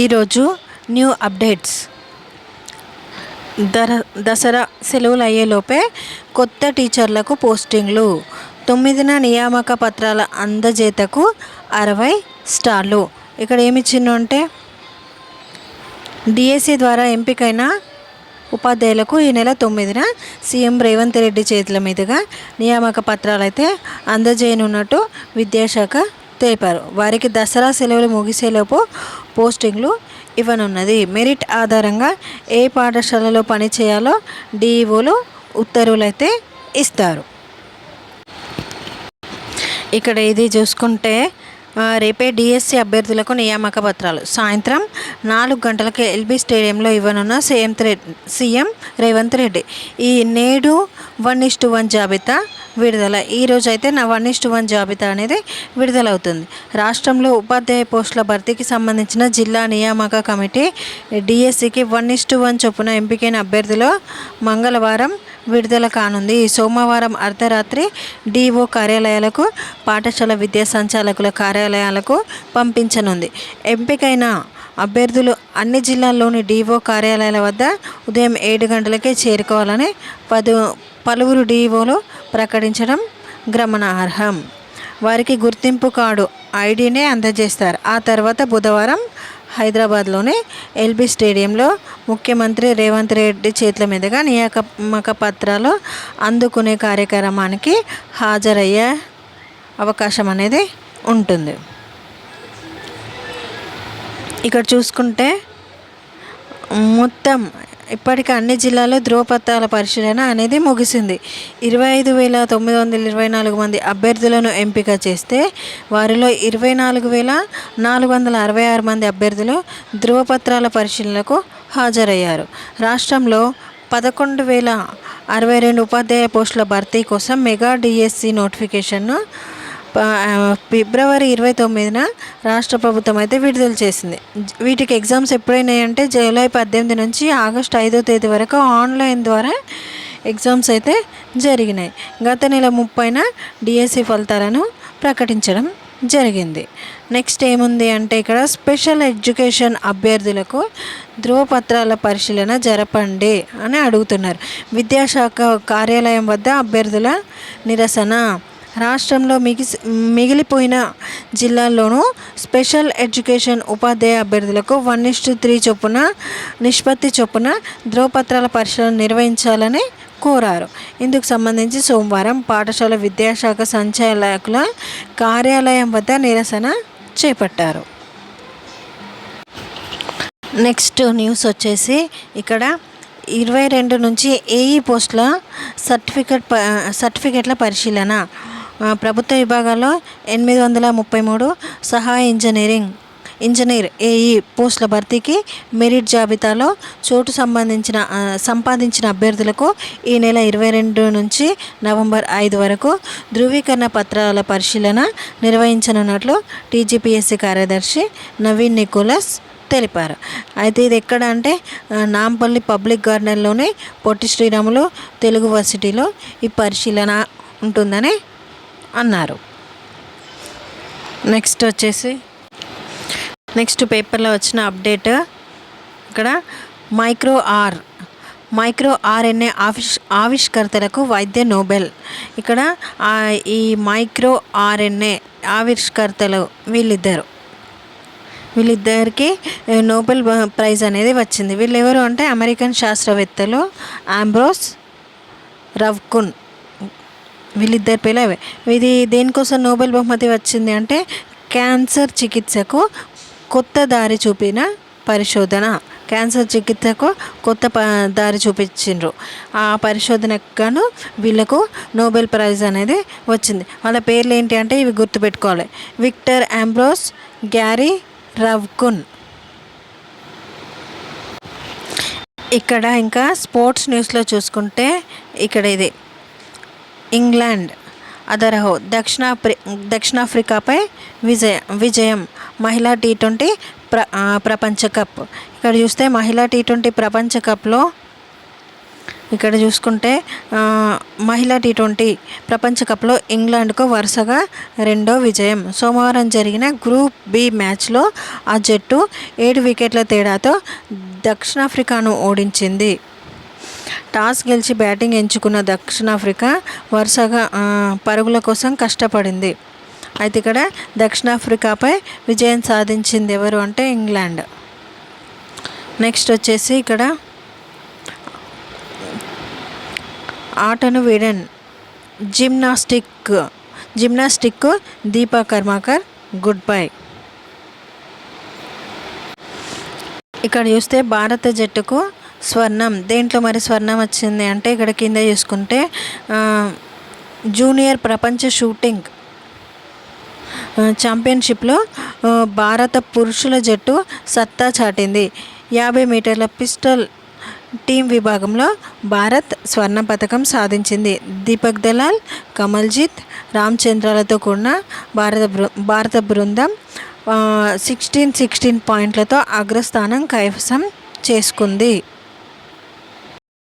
ఈరోజు new updates. దర దసరా సెలవులు అయ్యేలోపే కొత్త టీచర్లకు పోస్టింగ్లు. తొమ్మిదిన నియామక పత్రాల అందజేతకు అరవై స్టార్లు. ఇక్కడ ఏమి ఇచ్చిండు అంటే డిఎస్సి ద్వారా ఎంపికైన ఉపాధ్యాయులకు ఈ నెల తొమ్మిదిన సీఎం రేవంత్ రెడ్డి చేతుల మీదుగా నియామక పత్రాలు అయితే అందజేయనున్నట్టు విద్యాశాఖ తెలిపారు. వారికి దసరా సెలవులు ముగిసేలోపు పోస్టింగ్లు ఇవ్వనున్నది. మెరిట్ ఆధారంగా ఏ పాఠశాలలో పనిచేయాలో డిఈఓలు ఉత్తర్వులైతే ఇస్తారు. ఇక్కడ ఇది చూసుకుంటే రేపే డిఎస్సి అభ్యర్థులకు నియామక పత్రాలు. సాయంత్రం నాలుగు గంటలకు ఎల్బీ స్టేడియంలో ఇవ్వనున్న సీఎం త్రె- సీఎం రేవంత్ రెడ్డి. ఈ నేడు వన్ ఇస్టు వన్ జాబితా విడుదల. ఈ అయితే నా వన్ ఇస్టు వన్ జాబితా అనేది విడుదలవుతుంది. రాష్ట్రంలో ఉపాధ్యాయ పోస్టుల భర్తీకి సంబంధించిన జిల్లా నియామక కమిటీ డిఎస్సికి వన్ ఇస్టు వన్ చొప్పున ఎంపికైన అభ్యర్థులు మంగళవారం విడుదల కానుంది. సోమవారం అర్ధరాత్రి డిఓ కార్యాలయాలకు పాఠశాల విద్యా సంచాలకుల కార్యాలయాలకు పంపించనుంది. ఎంపికైన అభ్యర్థులు అన్ని జిల్లాల్లోని డిఓ కార్యాలయాల వద్ద ఉదయం ఏడు గంటలకే చేరుకోవాలని పదు పలువురు డీఓలు ప్రకటించడం గమనార్హం. వారికి గుర్తింపు కార్డు ఐడినే అందజేస్తారు. ఆ తర్వాత బుధవారం హైదరాబాద్లోని ఎల్బీ స్టేడియంలో ముఖ్యమంత్రి రేవంత్ రెడ్డి చేతుల మీదుగా నియామక పత్రాలు అందుకునే కార్యక్రమానికి హాజరయ్యే అవకాశం అనేది ఉంటుంది. ఇక్కడ చూసుకుంటే మొత్తం ఇప్పటికి అన్ని జిల్లాల్లో ధ్రువపత్రాల పరిశీలన అనేది ముగిసింది. ఇరవై ఐదు వేల తొమ్మిది వందల ఇరవై నాలుగు మంది అభ్యర్థులను ఎంపిక చేస్తే వారిలో ఇరవై నాలుగు వేల నాలుగు వందల అరవై ఆరు మంది అభ్యర్థులు ధ్రువపత్రాల పరిశీలనకు హాజరయ్యారు. రాష్ట్రంలో పదకొండు వేల అరవై రెండు ఉపాధ్యాయ పోస్టుల భర్తీ కోసం మెగా డిఎస్సి నోటిఫికేషన్ను ఫిబ్రవరి ఇరవై తొమ్మిదిన రాష్ట్ర ప్రభుత్వం అయితే విడుదల చేసింది. వీటికి ఎగ్జామ్స్ ఎప్పుడైనాయంటే జూలై పద్దెనిమిది నుంచి ఆగస్టు ఐదో తేదీ వరకు ఆన్లైన్ ద్వారా ఎగ్జామ్స్ అయితే జరిగినాయి. గత నెల ముప్పైన డిఎస్సి ఫలితాలను ప్రకటించడం జరిగింది. నెక్స్ట్ ఏముంది అంటే ఇక్కడ స్పెషల్ ఎడ్యుకేషన్ అభ్యర్థులకు ధృవపత్రాల పరిశీలన జరపండి అని అడుగుతున్నారు. విద్యాశాఖ కార్యాలయం వద్ద అభ్యర్థుల నిరసన రాష్ట్రంలో మిగిసి మిగిలిపోయిన జిల్లాల్లోనూ స్పెషల్ ఎడ్యుకేషన్ ఉపాధ్యాయ అభ్యర్థులకు వన్ ఇస్టు త్రీ చొప్పున నిష్పత్తి చొప్పున ధ్రువపత్రాల పరిశీలన నిర్వహించాలని కోరారు. ఇందుకు సంబంధించి సోమవారం పాఠశాల విద్యాశాఖ సంచాలకుల కార్యాలయం వద్ద నిరసన చేపట్టారు. నెక్స్ట్ న్యూస్ వచ్చేసి ఇక్కడ ఇరవై రెండు నుంచి ఏఈ పోస్టుల సర్టిఫికెట్ ప సర్టిఫికెట్ల పరిశీలన. ప్రభుత్వ విభాగాల్లో ఎనిమిది వందల ముప్పై మూడు సహాయ ఇంజనీరింగ్ ఇంజనీర్ ఏఈ పోస్టుల భర్తీకి మెరిట్ జాబితాలో చోటు సంబంధించిన సంపాదించిన అభ్యర్థులకు ఈ నెల ఇరవై రెండు నుంచి నవంబర్ ఐదు వరకు ధృవీకరణ పత్రాల పరిశీలన నిర్వహించనున్నట్లు టీజీపీఎస్సీ కార్యదర్శి నవీన్ నికోలస్ తెలిపారు. అయితే ఇది ఎక్కడ అంటే నాంపల్లి పబ్లిక్ గార్డెన్లోని పొట్టి శ్రీరాములు తెలుగు వర్సిటీలో ఈ పరిశీలన ఉంటుందని అన్నారు. నెక్స్ట్ వచ్చేసి నెక్స్ట్ పేపర్లో వచ్చిన అప్డేట్ ఇక్కడ మైక్రో ఆర్ మైక్రో ఆర్ఎన్ఏ ఆవిష్ ఆవిష్కర్తలకు వైద్య నోబెల్. ఇక్కడ ఈ మైక్రో ఆర్ఎన్ఏ ఆవిష్కర్తలు వీళ్ళిద్దరు. వీళ్ళిద్దరికి నోబెల్ ప్రైజ్ అనేది వచ్చింది. వీళ్ళు ఎవరు అంటే అమెరికన్ శాస్త్రవేత్తలు ఆంబ్రోస్ రవ్కున్. వీళ్ళిద్దరి పేర్లు అవే. ఇది దేనికోసం నోబెల్ బహుమతి వచ్చింది అంటే క్యాన్సర్ చికిత్సకు కొత్త దారి చూపిన పరిశోధన. క్యాన్సర్ చికిత్సకు కొత్త ప దారి చూపించిండ్రు. ఆ పరిశోధనకు గాను వీళ్ళకు నోబెల్ ప్రైజ్ అనేది వచ్చింది. వాళ్ళ పేర్లు ఏంటి అంటే ఇవి గుర్తుపెట్టుకోవాలి. Victor Ambros Gary Ruvkun. ఇక్కడ ఇంకా స్పోర్ట్స్ న్యూస్లో చూసుకుంటే ఇక్కడ ఇది. ఇంగ్లాండ్ అదరహో దక్షిణాఫ్రి దక్షిణాఫ్రికాపై విజయ విజయం మహిళా టీ ట్వంటీ ప్ర ప్రపంచ కప్. ఇక్కడ చూస్తే మహిళా టీ ట్వంటీ ప్రపంచ కప్లో ఇక్కడ చూసుకుంటే మహిళా టీ ట్వంటీ ప్రపంచ కప్లో ఇంగ్లాండ్కు వరుసగా రెండో విజయం. సోమవారం జరిగిన గ్రూప్ బి మ్యాచ్లో ఆ జట్టు ఏడు వికెట్ల తేడాతో దక్షిణాఫ్రికాను ఓడించింది. టాస్ గెలిచి బ్యాటింగ్ ఎంచుకున్న దక్షిణాఫ్రికా వరుసగా పరుగుల కోసం కష్టపడింది. అయితే ఇక్కడ దక్షిణాఫ్రికాపై విజయం సాధించింది ఎవరు అంటే ఇంగ్లాండ్. నెక్స్ట్ వచ్చేసి ఇక్కడ ఆటను వీడన్ gymnastic gymnastic Dipa Karmakar goodbye. ఇక్కడ చూస్తే భారత జట్టుకు స్వర్ణం. దేంట్లో మరి స్వర్ణం వచ్చింది అంటే ఇక్కడ కింద చూసుకుంటే జూనియర్ ప్రపంచ షూటింగ్ ఛాంపియన్షిప్లో భారత పురుషుల జట్టు సత్తా చాటింది. యాభై మీటర్ల పిస్టల్ టీం విభాగంలో భారత్ స్వర్ణ పథకం సాధించింది. దీపక్ దలాల్ కమల్జిత్ రామచంద్రాలతో కూడిన భారత బృ భారత బృందం సిక్స్టీన్ సిక్స్టీన్ పాయింట్లతో అగ్రస్థానం కైవసం చేసుకుంది.